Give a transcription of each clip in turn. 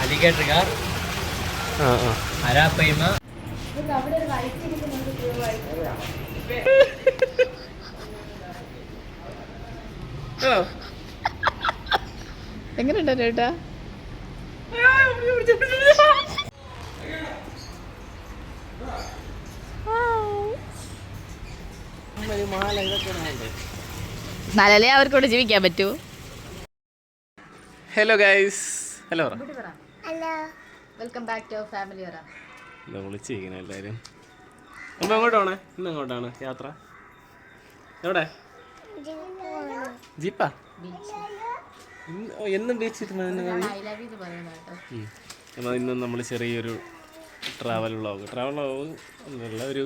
Alligator car അരാപ്പയ്മ എങ്ങനെയുണ്ടോ ചേട്ടാ എന്നാലല്ലേ അവർക്കൂടെ ജീവിക്കാൻ പറ്റൂ. ഹലോ ഗൈസ് ഹലോ പറ. വെൽക്കം ബാക്ക് ടു ഫാമിലി ഒറ എന്താ വിളിച്ചിരിക്കണം എല്ലാവരും നമ്മൾ എങ്ങോട്ടാണ് ഇന്ന് എങ്ങോട്ടാണ് യാത്ര? എവിടെ? ജീപ്പാ? എന്നും ബീച്ചിൽ എന്നാൽ ഇന്ന് നമ്മൾ ചെറിയൊരു ട്രാവൽ വ്ളോഗ് ട്രാവൽ വ്ളോഗ് ഒന്നുമില്ല ഒരു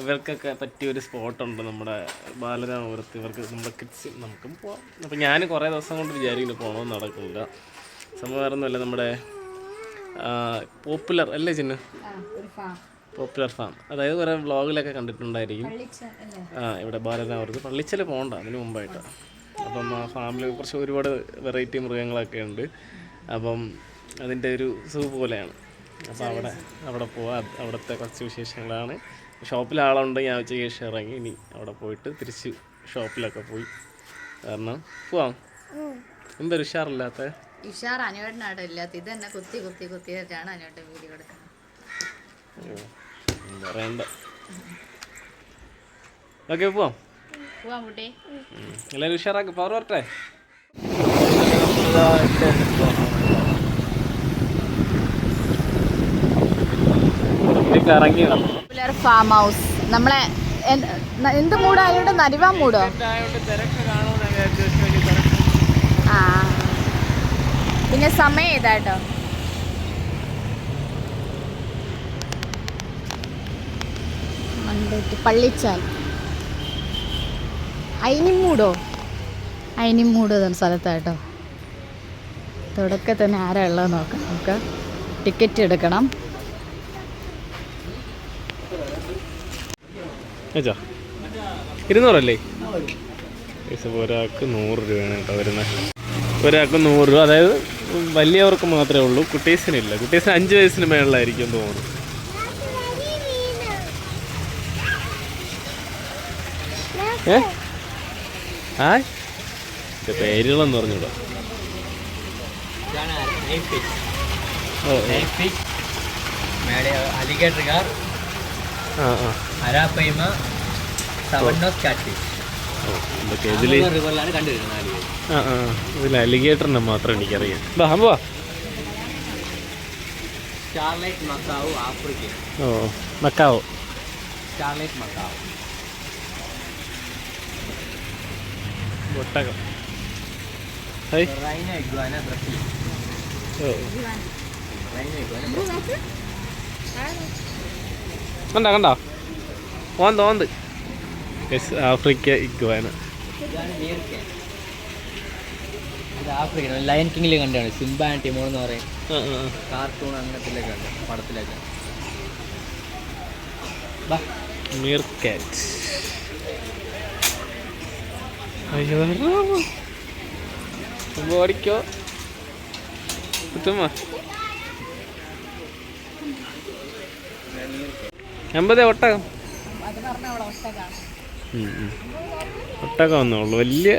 ഇവർക്കൊക്കെ പറ്റിയ ഒരു സ്പോട്ടുണ്ട് നമ്മുടെ ബാലരാമപുരത്ത്. ഇവർക്ക് നമ്മുടെ കിഡ്സ് നമുക്കും പോവാം. അപ്പം ഞാൻ കുറേ ദിവസം കൊണ്ട് വിചാരിക്കുന്നു പോകണമെന്ന് നടക്കുന്നില്ല സംഭവം വേറെ ഒന്നുമല്ല നമ്മുടെ പോപ്പുലർ അല്ലേ ചിന്നു? ഒരു ഫാം പോപ്പുലർ ഫാം അതായത് കുറേ വ്ളോഗിലൊക്കെ കണ്ടിട്ടുണ്ടായിരിക്കും. ആ ഇവിടെ ബാലനാവർക്ക് പള്ളിച്ചൽ പോകണ്ട അതിന് മുമ്പായിട്ട്. അപ്പം ആ ഫാമിൽ കുറച്ച് ഒരുപാട് വെറൈറ്റി മൃഗങ്ങളൊക്കെ ഉണ്ട്. അപ്പം അതിന്റെ ഒരു സൂ പോലെയാണ്. അപ്പോൾ അവിടെ അവിടെ പോവാം. അവിടുത്തെ കുറച്ച് വിശേഷങ്ങളാണ്. ഷോപ്പിൽ ആളുണ്ട് ഞാൻ ഉച്ചയ്ക്ക് ശേഷം ഇറങ്ങി ഇനി അവിടെ പോയിട്ട് തിരിച്ച് ഷോപ്പിലൊക്കെ പോയി. കാരണം പോവാം. എന്താ ഉഷാറില്ലാത്ത ഇഷാർ അനുവേട്ടനാട്ടോ ഇല്ലാത്ത ഇത് തന്നെ കുത്തി കുത്തി കുത്തിയിട്ടാണ് അനുവേട്ടൻ വീഡിയോ എടുക്കുന്നത്. ഓക്കെ പോവാം. കുട്ടി. എല്ലാവരും ഉഷാറാക്കി പവർ വരട്ടെ? ഫാം ഹൗസ് നമ്മളെ എന്ത് മൂടായോണ്ട് നരിവാ മൂടോ? ആ. പിന്നെ സമയം ഇതാട്ടോ മണ്ടൂട്ടി പള്ളിച്ചാൽ. അയിനിമൂടോ? അയിനിമൂട് എന്ന സ്ഥലത്താട്ടോ. തുടക്കം തന്നെ ആരാ ഉള്ളത് നോക്കാം. നമുക്ക് ടിക്കറ്റ് എടുക്കണം. ഇരുന്നൂറല്ലേ? ഒരാൾക്ക് നൂറ് രൂപയാണ് കേട്ടോ വരുന്നത്. ഒരാൾക്ക് നൂറ് രൂപ. അതായത് വലിയവർക്ക് മാത്രമേ ഉള്ളൂ കുട്ടീസിനില്ല. കുട്ടീസിന് അഞ്ച് വയസ്സിന് മേളിലായിരിക്കും തോന്നുന്നു. ഏ? ആ? ഇത് പേരുകളെന്ന് പറഞ്ഞൂടാ. അലിഗേറ്റർ കാർ ആ ആ. അരാപ്പയ്മ സവണ്ണോസ് കാറ്റ് എന്തൊക്കെ ഇതിൽ റിവറിലാണ് കണ്ടുവരുന്നത് ആ ആ. ഇതിൽ അലിഗേറ്ററിനെ മാത്രം എനിക്കറിയാം. ബാ സ്റ്റാർലൈറ്റ് മക്കാവു ആഫ്രിക്ക ഓ മക്കാവോ. Starlight macaw. ഒട്ടകം. Rhino iguana Brazil. ഓ. റൈനോ ഇഗ്വാന കണ്ട കണ്ട. ഓന്ത് ഓന്ത്. Africa iguana. ഇതാണ് മീർക്കൻ ഇത് ആഫ്രിക്കൻ ലയൻ കിങ്ങിൽ കണ്ടാണ് സിംബ ആൻഡ് ടിമോൺ എന്ന് പറയും. കാർട്ടൂൺ അങ്ങനത്തിലൊക്കെ ഉണ്ട് പടത്തിലൊക്കെ. ഓടിക്കോ. എൺപതേ ഒട്ടകം. ഒട്ടകം. ഒന്നുള്ളൂ വലിയ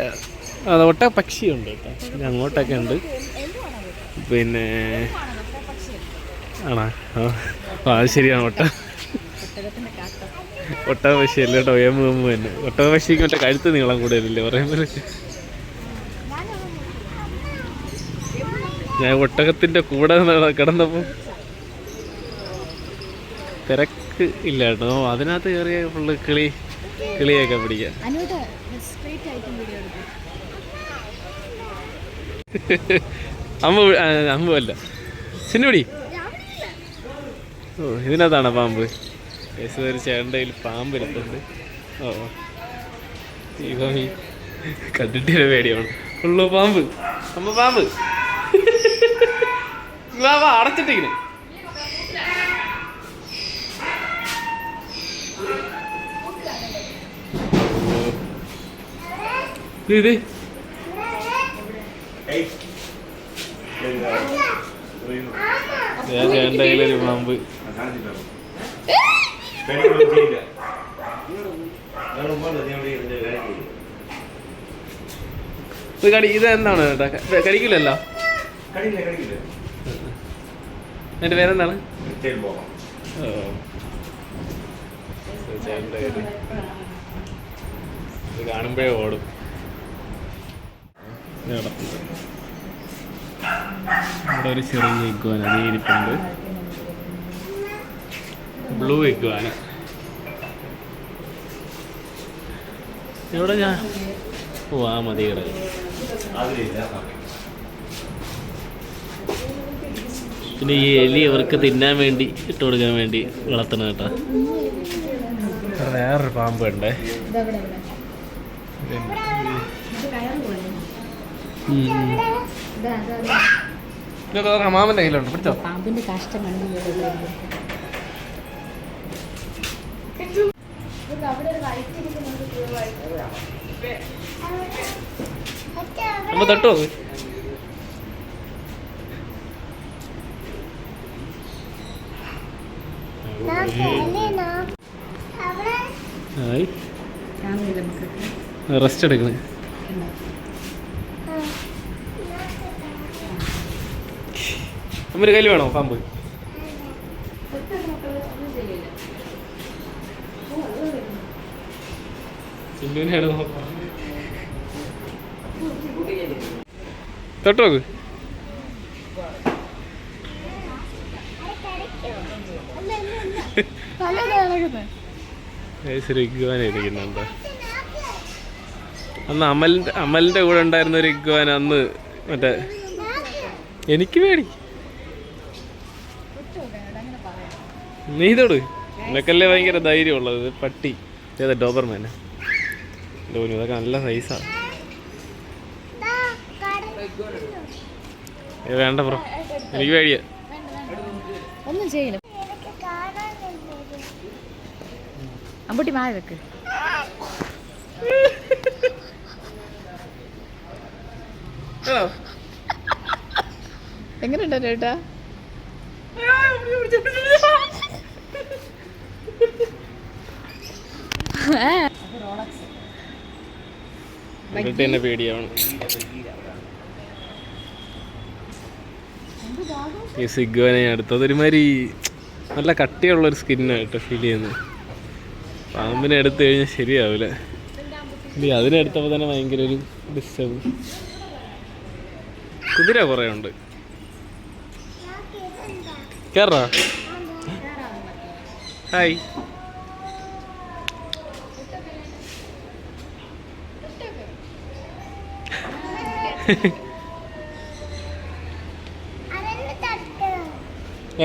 അതെ ഒട്ടക പക്ഷിയുണ്ട് കേട്ടോ. അങ്ങോട്ടൊക്കെ ഉണ്ട്. പിന്നെ ആണോ? ആ ശരിയാണ് ഒട്ട ഒട്ട പക്ഷിയല്ല കേട്ടോ. എം എം തന്നെ ഒട്ട പക്ഷിക്ക് മറ്റേ കഴുത്ത് നീളം കൂടുതലല്ലേ പറയുമ്പോൾ ഞാൻ ഒട്ടകത്തിന്റെ കൂടെ കിടന്നപ്പോ. തിരക്ക് ഇല്ല കേട്ടോ. അതിനകത്ത് കയറിയ ഫുള്ള് കിളി കിളിയൊക്കെ പിടിക്കാം അനുവേട്ട സ്ട്രേറ്റ് ആയിട്ടും വീഡിയോ എടുക്കും അമ്മ അമ്മ അല്ല ചിന്നുപിടി ഓ ഇതിനകത്താണ് പാമ്പ്. യേശു ചേട്ടന്റെ പാമ്പ് ഇരിപ്പുണ്ട് ഓ. ദൈവം ഈ കണ്ടിട്ട് പേടിയാണ്. ഉള്ളു പാമ്പ്. അമ്മ പാമ്പ്. അടച്ചിട്ടിങ്ങനെ ഇത്. ഞാൻ ചേട്ടന്റെ കയ്യിലൊരു പാമ്പ് ഇത് കടി ഇത് എന്താണ് കഴിക്കില്ലല്ലോ ക- കടിക്കില്ലല്ലോ എന്റെ പേരെന്താണ്. ഇത് കാണുമ്പോഴേ ഓടും. ഇവിടെ ഒരു ചെറിയ ഇഗ്വാന നേരിട്ടുണ്ട് ഇരിപ്പുണ്ട്. Blue iguana. എവിടെ ഞാൻ ഓ ആ മതി കിട പിന്നെ ഈ എലി അവർക്ക് തിന്നാൻ വേണ്ടി ഇട്ട് കൊടുക്കാൻ വേണ്ടി വളർത്തണം കേട്ടോ. വേറൊരു പാമ്പ് ഉണ്ടേ. ഇതൊക്കെ മാമന്റെ കയ്യിലുണ്ട്. പിടിച്ചോ? പാമ്പിന്റെ കാഷ്ടം നമ്മൾ തട്ടോ? റെസ്റ്റ് എടുക്കണേ. അമ്മ കയ്യിൽ വേണോ പാമ്പ്? ചിന്നുവിനെയാണ് അന്ന് അമലിന്റെ അമലിന്റെ കൂടെ ഉണ്ടായിരുന്ന ഒരു ഇഗ്വാൻ അന്ന് മറ്റേ എനിക്ക് പേടി. നീ തൊട് നിനക്കല്ലേ ഭയങ്കര ധൈര്യമുള്ളത്? പട്ടി. ഏതാ ഡോബർമാൻ ഡോനു ഇതൊക്കെ നല്ല സൈസാണ് വേണ്ട ബ്രോ. എനിക്ക് പേടിയ. ഒന്നും ചെയ്യില്ല. അമ്പുട്ടി മാറി വെക്ക് എങ്ങനെയുണ്ടോ ചേട്ടാ? എന്നെ പേടിയാണ്. ഈ സിഗ്വനെ അടുത്തത് ഒരുമാതിരി നല്ല കട്ടിയുള്ളൊരു സ്കിന്നായിട്ട് ഫീൽ ചെയ്യുന്നത്. പാമ്പിനെ എടുത്തു കഴിഞ്ഞാൽ ശരിയാവില്ല ഇനി അതിനെ എടുത്തപ്പോൾ തന്നെ ഭയങ്കര ഒരു ഡിസ്റ്റർബ് കുതിര കുറേ ഉണ്ട്. കയറാ ഹായ്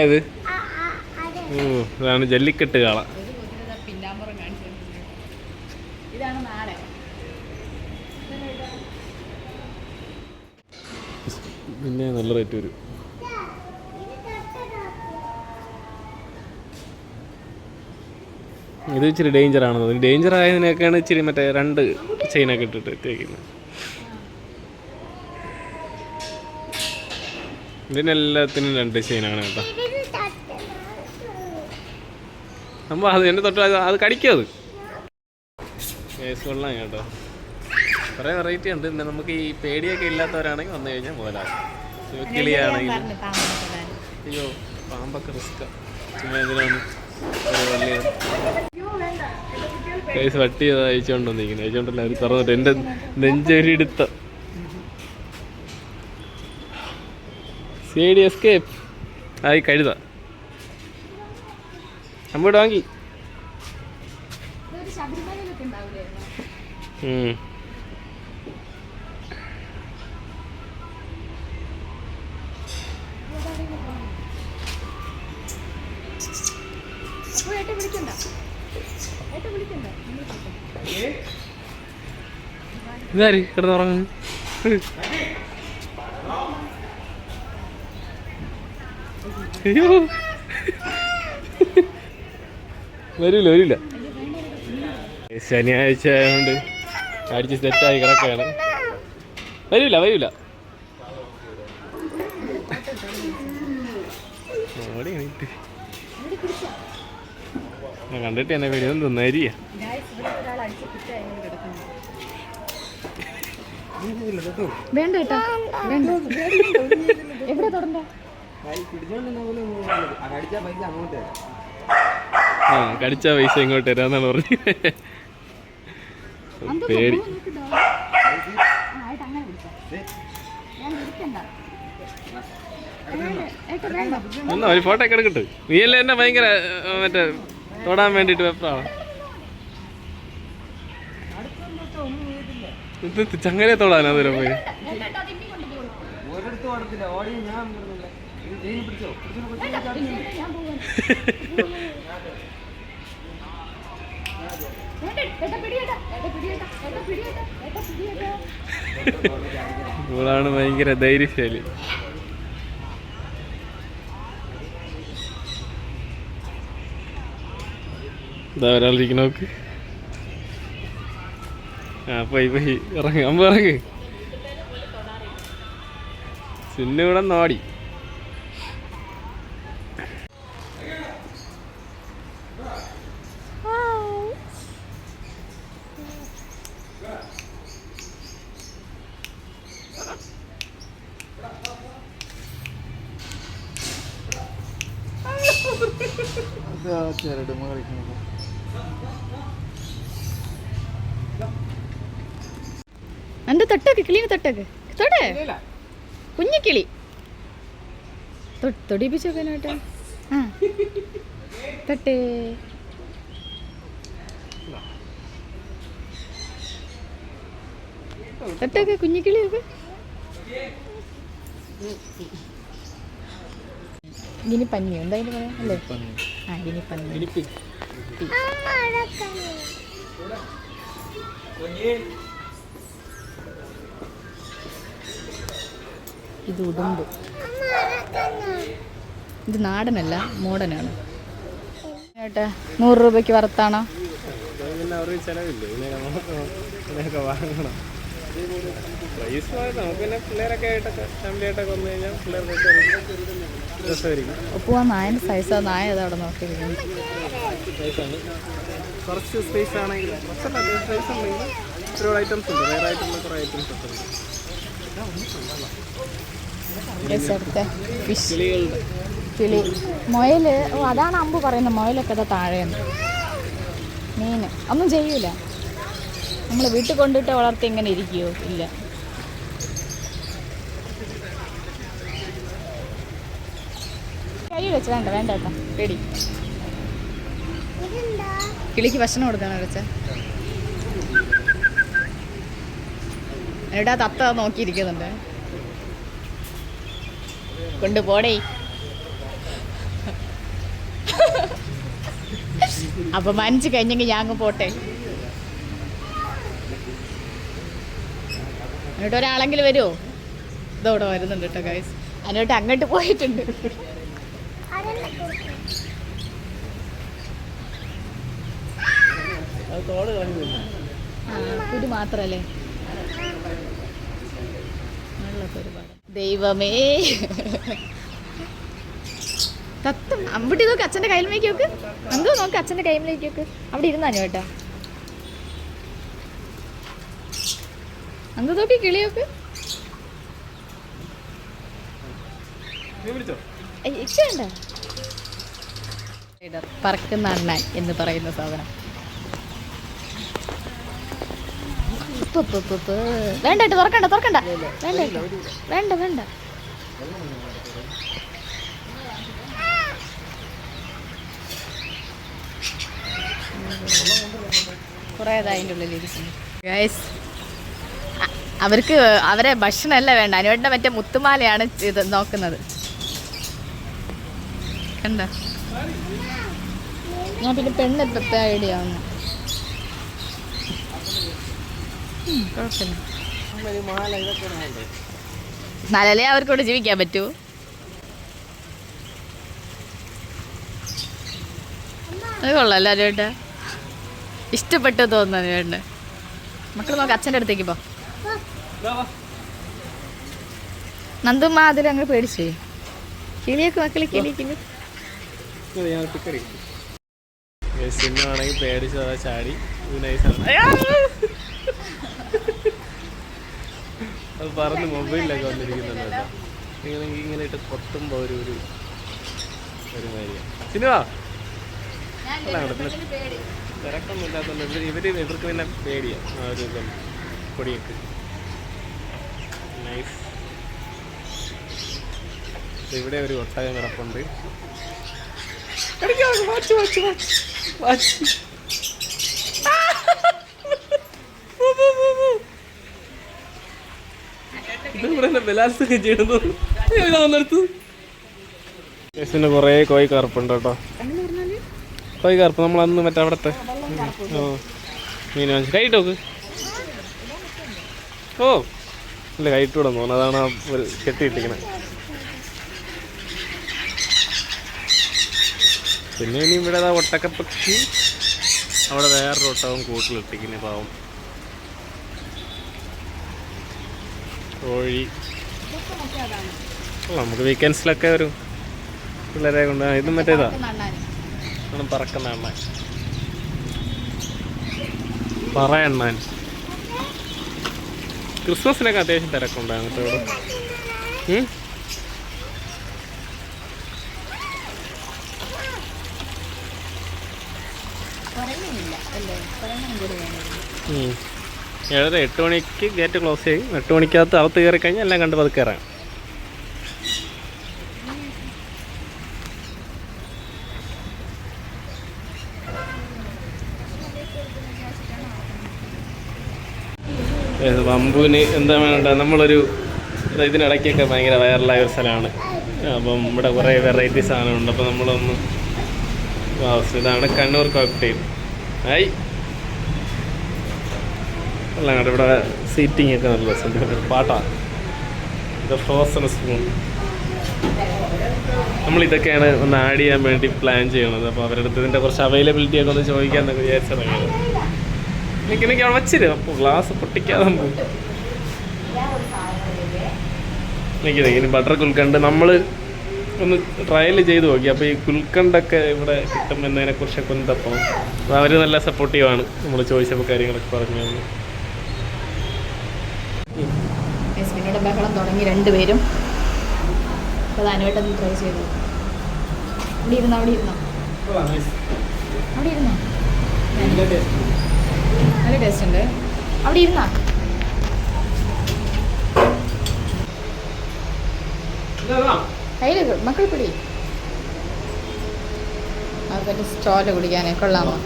ഏത്? ഓ ഇതാണ് ജല്ലിക്കെട്ട് കാള. പിന്നെ നല്ല റേറ്റ് വരും. ഇത് ഇച്ചിരി ഡേഞ്ചർ ആണെന്ന് ഡേഞ്ചർ ആയതിനൊക്കെയാണ് ഇച്ചിരി മറ്റേ രണ്ട് ചെയിനൊക്കെ ഇട്ടിട്ട് ഇട്ടേക്കുന്നത്. ഇതിനെല്ലാത്തിനും രണ്ട് ചെയിനാണ് കേട്ടോ. നമ്മൾ അത് എന്റെ തൊട്ട് അത് കടിക്കും അത്. കേസ് കൊള്ളാം കേട്ടോ. കുറേ വെറൈറ്റി ഉണ്ട്. പിന്നെ നമുക്ക് ഈ പേടിയൊക്കെ ഇല്ലാത്തവരാണെങ്കിൽ വന്നു കഴിഞ്ഞാൽ മുതലാകും കിളിയാണെങ്കിൽ അയ്യോ പാമ്പൊക്കെ റിസ്ക്കാണ് ചുമ്മാ എന്തിനാണ്? കേസ് വട്ടി ചെയ്ത് അയച്ചുകൊണ്ട് വന്നിരിക്കുന്നത് അയച്ചുകൊണ്ടല്ല അവർ തുറന്നിട്ട് എന്റെ നെഞ്ചൊരിടുത്ത സി ഡി എസ്കേപ്പ് ആയി കഴുത. നമ്മുടെ വാങ്ങി. ശബരിമലയിലൊക്കെ ഉണ്ടാവില്ലേ ഇതാര്? കിടന്നുറങ്ങുന്നു അയ്യോ. വരില്ല വരില്ല ശനിയാഴ്ച ആയതുകൊണ്ട് അടിച്ച് സെറ്റായി കിടക്കുകയാണ്. വരില്ല വരില്ല കണ്ടിട്ട് എന്നെ പേടി ഒന്നും വേണ്ട കേട്ടോ വേണ്ട. എവിടെ തൊടണ്ട? ആ കടിച്ച പൈസ ഇങ്ങോട്ട് തരാന്നാണ് പറഞ്ഞത്. പേടി. എന്നാ ഒരു ഫോട്ടോ ഒക്കെ എടുക്കട്ടെ. നീ അല്ലേ എന്നെ ഭയങ്കര മറ്റേ തൊടാൻ വേണ്ടിട്ട് വെപ്പാണ് ഇത് ചങ്ങലെ തൊടാനാ പോയി. ഇവളാണ് ഭയങ്കര ധൈര്യശാലി. ഇതാ ഒരാളിരിക്കണ നോക്ക്. ആ പോയി പോയി. ഇറങ്ങ് അമ്പ ഇറങ്ങ്. സിന്നു ഇവിടെ നോടി ചെറുടുമ്പോ കളിക്കുന്നത് എന്റെ തൊട്ടൊക്കെ കിളീനെ തൊട്ടൊക്കെ. തൊടേ. കുഞ്ഞിക്കിളി തൊ- തൊടിപ്പിച്ചോക്കാനായിട്ട് ആ. തൊട്ടേ. തൊട്ടൊക്കെ കുഞ്ഞിക്കിളിയൊക്കെ ഗിനിപ്പന്നിയോ എന്തായാലും പറയാം അല്ലേ? ആ ഗിനിപ്പന്നി. ഇത് ഉടുമ്പ്. ഇത് നാടനല്ല മോഡനാണ്. ഏട്ടാ നൂറ് രൂപയ്ക്ക് വറുത്താണോ? ഒപ്പുവാ നായന്റെ സൈസാ നായ ഏതാ അവിടെ നോക്കിയിരിക്കുന്നത് കുറച്ച് സ്പേസ് ആണെങ്കിൽ കുറച്ചല്ല സ്പേസ് ഉണ്ടെങ്കിൽ ഒരുപാട് ഐറ്റംസ് ഉണ്ട്. വേറെ ഐറ്റംസ് കുറേ ഐറ്റംസ് ഒക്കെ ഉണ്ട്. അടുത്ത ഫിഷ് കിളി. മുയൽ ഓ അതാണ് അമ്പ് പറയുന്നത്. മുയലൊക്കെ അത് താഴെയാണ് മീൻ. ഒന്നും ചെയ്യൂല. നമ്മൾ വീട്ടിൽ കൊണ്ടിട്ട് വളർത്തി ഇങ്ങനെ ഇരിക്കുവോ? ഇല്ല. കൈ വെച്ച് വേണ്ട വേണ്ട കേട്ടോ. പേടി. കിളിക്ക് ഭക്ഷണം കൊടുക്കണോ വെച്ച. ആ തത്ത നോക്കിയിരിക്കുന്നുണ്ട്. കൊണ്ടുപോടേ. അപ്പൊ മനസ്സ് കഴിഞ്ഞെങ്കിൽ ഞാൻ അങ്ങ് പോട്ടെ. എന്നിട്ട് ഒരാളെങ്കിലും വരുമോ ഇതോടെ വരുന്നുണ്ട് കേട്ടോ ഗൈസ് അതിനോട്ട് അങ്ങോട്ട് പോയിട്ടുണ്ട്. ഇത് മാത്രല്ലേ? വെള്ളമൊക്കെ ഒരുപാട് ദൈവമേ. തത്തം അമ്പട്ടി നോക്ക് അച്ഛന്റെ കയ്യിലേക്ക് നോക്ക്. അങ്കോ നോക്ക് അച്ഛന്റെ കയ്യിലേക്ക് നോക്ക്. അവിടെ ഇരുന്നാനോ കേട്ടോ. അങ്ക് നോക്കി കിളി നോക്ക്. പറക്കുന്ന അണ്ണാൻ എന്ന് പറയുന്ന സാധനം. വേണ്ട തുറക്കണ്ട തുറക്കണ്ട. വേണ്ട. വേണ്ട വേണ്ട. കുറേ അതിന്റെ ഉള്ളിൽ ഇരിക്കുന്നു. ഗൈസ് അവർക്ക് അവരെ ഭക്ഷണമല്ല വേണ്ട. അനുവേണ്ട മറ്റേ മുത്തുമാലയാണ് ഇത് നോക്കുന്നത്. കണ്ടോ? ഞാൻ പിന്നെ പെണ്ണ് എപ്പത്തെ ഐഡിയ ആവുന്നു ഉം, കുഴപ്പമില്ല മാല ഇതൊക്കെ വേണ്ടേ എന്നാലല്ലേ അവർക്കൂടെ ജീവിക്കാൻ പറ്റൂ. അത് കൊള്ളാം ചേട്ടാ ഇഷ്ടപ്പെട്ടു തോന്നുന്നു അനുവേട്ട മക്കൾ നോക്ക് അച്ഛന്റെ അടുത്തേക്ക് പോ. നന്ദുമ്മ അതിൽ അങ്ങ് പേടിച്ചേ. കിളിയൊക്കെ മക്കളെ കിളി കിളി. സിനിമയാണെങ്കിൽ പേടിച്ച് അതാ ചാടി. നൈസാണ് പറഞ്ഞ് മൊബൈലിലൊക്കെ വന്നിരിക്കുന്നുണ്ട് കേട്ടോ. ഇങ്ങനെ ഇങ്ങനെ ഇട്ട് കൊത്തുമ്പോ ഒരു ഒരു ഒരു മാതിരിയാണ് സിനിമ? തിരക്കൊന്നും ഇല്ലാത്തതുകൊണ്ട് ഇവർ ഇവർ ഇവർക്ക് പിന്നെ പേടിയാണ് ആ ഒരു ഇതും പൊടിയൊക്കെ. നൈസ് ഇവിടെ ഒരു ഒട്ടകം കിടപ്പുണ്ട്. Watch, watch, watch, watch. പോ, പോ, പോ, പോ. എന്നെ ബലാത്സംഗം അയ്യോ, ഇതാ വന്നെടുത്തു. കുറേ കോഴി കറുപ്പുണ്ട് കേട്ടോ. കോയി കറുപ്പ് നമ്മൾ അന്ന് മറ്റേ അവിടത്തെ. ഓ മീൻ വാങ്ങിച്ചു. ഓ ഇല്ല കൈട്ടൂടെ തോന്നുന്നു. അതാണ് ഒരു കെട്ടിയിട്ടിരിക്കണേ പിന്നെ ഇനി ഇവിടെ ഒട്ടക്കപ്പക്ഷി അവിടെ വേറൊരു ഒട്ടകം കൂട്ടിലിട്ടിരിക്കുന്നു പാവം. കോഴി. നമുക്ക് വീക്കെൻഡ്സിലൊക്കെ ഒരു പിള്ളേരെ കൊണ്ട് ഇതും മറ്റേതാ? പറക്കുന്ന എണ്ണ പറ എണ്ണാൻ ക്രിസ്മസിനൊക്കെ അത്യാവശ്യം തിരക്കുണ്ട് അങ്ങനത്തെ ഇവിടെ? ഉം. ഏഴര എട്ട് മണിക്ക് ഗേറ്റ് ക്ലോസ് ചെയ്യും. എട്ട് മണിക്കകത്ത് അകത്ത് കയറി കഴിഞ്ഞാൽ എല്ലാം കണ്ട് പതുക്കെ ഇറങ്ങാം. ബമ്പുവിന് എന്താ വേണ്ട നമ്മളൊരു ഇതിനിടയ്ക്കൊക്കെ ഭയങ്കര വൈറലായ ഒരു സ്ഥലമാണ്. അപ്പം ഇവിടെ കുറേ വെറൈറ്റി സാധനമുണ്ട് അപ്പോൾ നമ്മളൊന്ന് ഇതാണ് കണ്ണൂർ കോക്ടെയിൽ ആയി കേട്ടോ ഇവിടെ സീറ്റിംഗ് ഒക്കെ നല്ല രസമുണ്ട്. പാട്ടാണ് ഇത് ഫ്രോസൺ സ്പൂൺ നമ്മളിതൊക്കെയാണ് ഒന്ന് ആഡ് ചെയ്യാൻ വേണ്ടി പ്ലാൻ ചെയ്യണത് അപ്പോൾ അവരുടെ അടുത്ത് ഇതിന്റെ കുറച്ച് അവൈലബിലിറ്റി ഒക്കെ ഒന്ന് ചോദിക്കാൻ എന്നൊക്കെ വിചാരിച്ചതാണ്. എനിക്ക് എനിക്ക് അവിടെ വച്ചിര് അപ്പോൾ ഗ്ലാസ് പൊട്ടിക്കാതെ എനിക്ക് ഇനി ബട്ടർ കുൽക്കണ്ട് നമ്മൾ ഒന്ന് ട്രയൽ ചെയ്ത് നോക്കി. അപ്പോൾ ഈ കുൽക്കണ്ടൊക്കെ ഇവിടെ കിട്ടും എന്നതിനെ കുറിച്ചൊക്കെ ഒന്ന് തപ്പം. അവർ നല്ല സപ്പോർട്ടീവാണ് നമ്മൾ ചോദിച്ചപ്പോൾ കാര്യങ്ങളൊക്കെ പറഞ്ഞു തന്നു യസ്മിനോട് ബഹളം തുടങ്ങി രണ്ടുപേരും അപ്പോൾ അത് ട്രൈ ചെയ്തു. അവിടെ ഇരുന്നോ അവിടെ ഇരുന്നോ? അവിടെ ഇരുന്നോ? നല്ല ടേസ്റ്റ് ഉണ്ട്. അവിടെ ഇരുന്നാ? കയ്യിൽ മക്കൾ പിടി. അതൊരു സ്റ്റോൽ കുടിക്കാനേ കൊള്ളാമോ?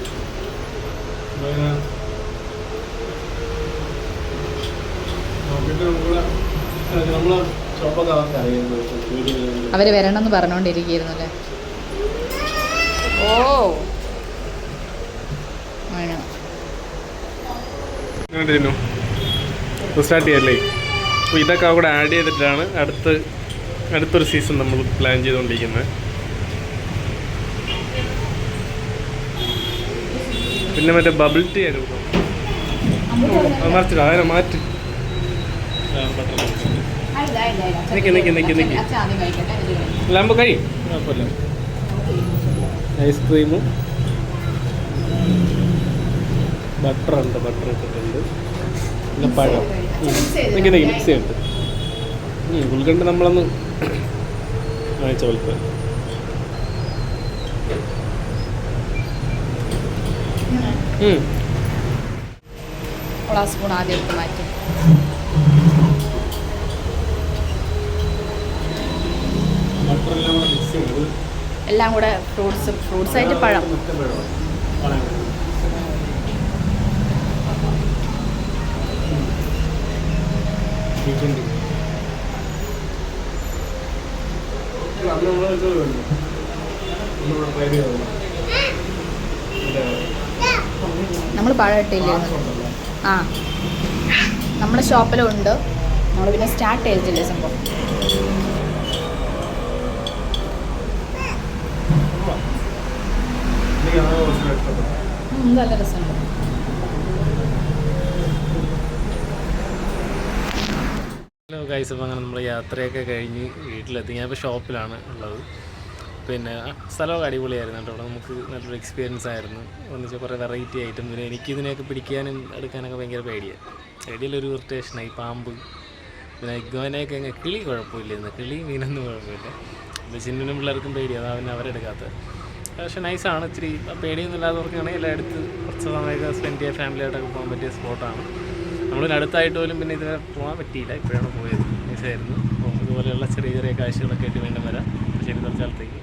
അവർ വരണം എന്ന് പറഞ്ഞുകൊണ്ടിരിക്കുന്നു അല്ലേ ഓ. സ്റ്റാർട്ട് ചെയ്യല്ലേ? അപ്പോൾ ഇതൊക്കെ അവിടെ ആഡ് ചെയ്തിട്ടാണ് അടുത്ത് അടുത്തൊരു സീസൺ നമ്മൾ പ്ലാൻ ചെയ്തുകൊണ്ടിരിക്കുന്നത്. പിന്നെ മറ്റേ ബബിൾ ടീ ആയിരുന്നു. അത് മറിച്ചില്ല. അതിനെ മാറ്റി. നിക്ക്, നിക്ക്, നിക്ക്, നിക്ക്. ലാമ്പ് കഴി. കുഴപ്പമില്ല. ഐസ്ക്രീമും. ബട്ടർ ഉണ്ട് ബട്ടർ ഇട്ടിട്ടുണ്ട്. പിന്നെ പഴം. നിൽക്കി മിക്സ് ചെയ്തിട്ട്. ഉൾക്കണ്ട് നമ്മളൊന്ന് വാങ്ങിച്ച പോലത്തെ സ്പൂൺ ആദ്യം മാറ്റി. എല്ലാം കൂടെ ഫ്രൂട്ട്സ് ഫ്രൂട്ട്സ് ആയിട്ട് പഴം. നമ്മൾ പഴം ആ. നമ്മുടെ ഷോപ്പിലുണ്ട്. നമ്മൾ പിന്നെ സ്റ്റാർട്ട് ചെയ്തിട്ടില്ലേ സംഭവം? നല്ല രസമുണ്ട് ഹലോ കഴിച്ചപ്പോൾ അങ്ങനെ നമ്മൾ യാത്രയൊക്കെ കഴിഞ്ഞ് വീട്ടിലെത്തി. ഞാനിപ്പോൾ ഷോപ്പിലാണ് ഉള്ളത്. പിന്നെ സ്ഥലമൊക്കെ അടിപൊളിയായിരുന്നു കേട്ടോ. അവിടെ നമുക്ക് നല്ലൊരു എക്സ്പീരിയൻസ് ആയിരുന്നു. ഒന്നിച്ച് കുറേ വെറൈറ്റി ഐറ്റം പിന്നെ എനിക്കിതിനെയൊക്കെ പിടിക്കാനും എടുക്കാനൊക്കെ ഭയങ്കര പേടിയാണ് പേടിയിലൊരു ഇറിറ്റേഷനായി പാമ്പ്. പിന്നെ ഇഗ്വാനെയൊക്കെ അങ്ങനെ കിളി കുഴപ്പമില്ലായിരുന്നു കിളി മീനൊന്നും കുഴപ്പമില്ല. പിന്നെ ചിന്നിനും പിള്ളേർക്കും പേടിയാണ് അവൻ പിന്നെ അവരെടുക്കാത്തത്. പക്ഷേ നൈസാണ് ഇച്ചിരി പേടിയൊന്നുമില്ലാതെ ഇല്ലാത്തവർക്കാണെങ്കിൽ എല്ലാം എടുത്ത് കുറച്ച് സമയമൊക്കെ സ്പെൻഡ് ചെയ്യാൻ ഫാമിലിയായിട്ടൊക്കെ പോകാൻ പറ്റിയ സ്പോട്ടാണ് നമ്മളിന് അടുത്തായിട്ട് പോലും പിന്നെ ഇതിനെ പോകാൻ പറ്റിയില്ല. ഇപ്പോഴാണ് പോയത്. നൈസായിരുന്നു. അപ്പോൾ ഇതുപോലെയുള്ള ചെറിയ ചെറിയ കാഴ്ചകളൊക്കെ ആയിട്ട് വീണ്ടും വരാം. ശരി തൽക്കാലത്തേക്ക്